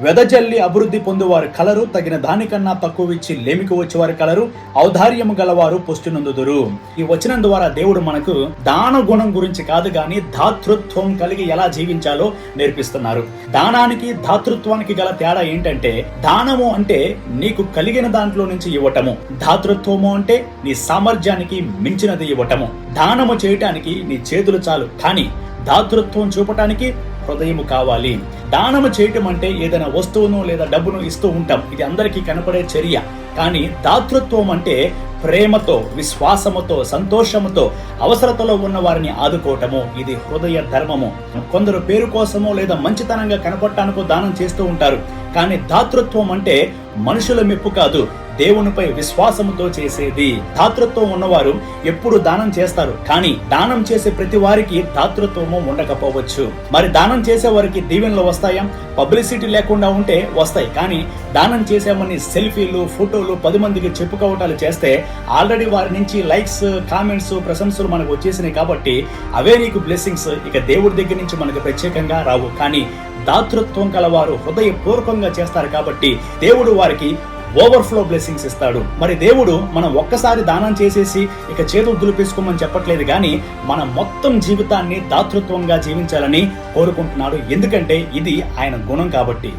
వెదజల్లి అభివృద్ధి పొందువారు కలరు తగిన దానికన్నా తక్కువ ఇచ్చి లేమికి వచ్చేవారు కలరు ఔదార్యము గలవారు పుష్టినందుదురు. ఈ వచనం ద్వారా దేవుడు మనకు దాన గుణం గురించి కాదు గాని దాతృత్వం కలిగి ఎలా జీవించాలో నేర్పిస్తున్నారు. దానానికి దాతృత్వానికి గల తేడా ఏంటంటే దానము అంటే నీకు కలిగిన దాంట్లో నుంచి ఇవ్వటము. దాతృత్వము అంటే నీ సామర్థ్యానికి మించినది ఇవ్వటము. దానము చేయటానికి నీ చేతులు చాలు. కానీ దాతృత్వం చూపటానికి హృదయము కావాలి. దానము చేయటం అంటే ఏదైనా వస్తువును లేదా డబ్బును ఇస్తూ ఉంటాం. ఇది అందరికీ కనపడే చర్య. కానీ దాతృత్వం అంటే ప్రేమతో విశ్వాసముతో సంతోషముతో అవసరతలో ఉన్న వారిని ఆదుకోవటము. ఇది హృదయ ధర్మము. కొందరు పేరు కోసమో లేదా మంచితనంగా కనపడటానికో దానం చేస్తూ ఉంటారు. కానీ దాతృత్వం అంటే మనుషుల మెప్పు కాదు. దేవునిపై విశ్వాసముతో చేసేది. దాతృత్వం ఉన్నవారు ఎప్పుడు దానం చేస్తారు. కానీ దానం చేసే ప్రతి వారికి దాతృత్వము ఉండకపోవచ్చు. మరి దానం చేసే వారికి దీవెనలు వస్తాయా? పబ్లిసిటీ లేకుండా ఉంటే వస్తాయి. కానీ దానం చేసామని సెల్ఫీలు ఫోటోలు పది మందికి చెప్పుకోవటాలు చేస్తే ఆల్రెడీ వారి నుంచి లైక్స్ కామెంట్స్ ప్రశంసలు మనకు వచ్చేసినాయి కాబట్టి అవే నీకు బ్లెస్సింగ్స్. ఇక దేవుడి దగ్గర నుంచి మనకు ప్రత్యేకంగా రావు. కానీ దాతృత్వం కలవారు హృదయపూర్వకంగా చేస్తారు కాబట్టి దేవుడు వారికి ఓవర్ఫ్లో బ్లెస్సింగ్స్ ఇస్తాడు. మరి దేవుడు మనం ఒక్కసారి దానం చేసేసి ఇక చేతులు దులిపేసుకోమని చెప్పట్లేదు కానీ మన మొత్తం జీవితాన్ని దాతృత్వంగా జీవించాలని కోరుకుంటున్నాడు. ఎందుకంటే ఇది ఆయన గుణం కాబట్టి.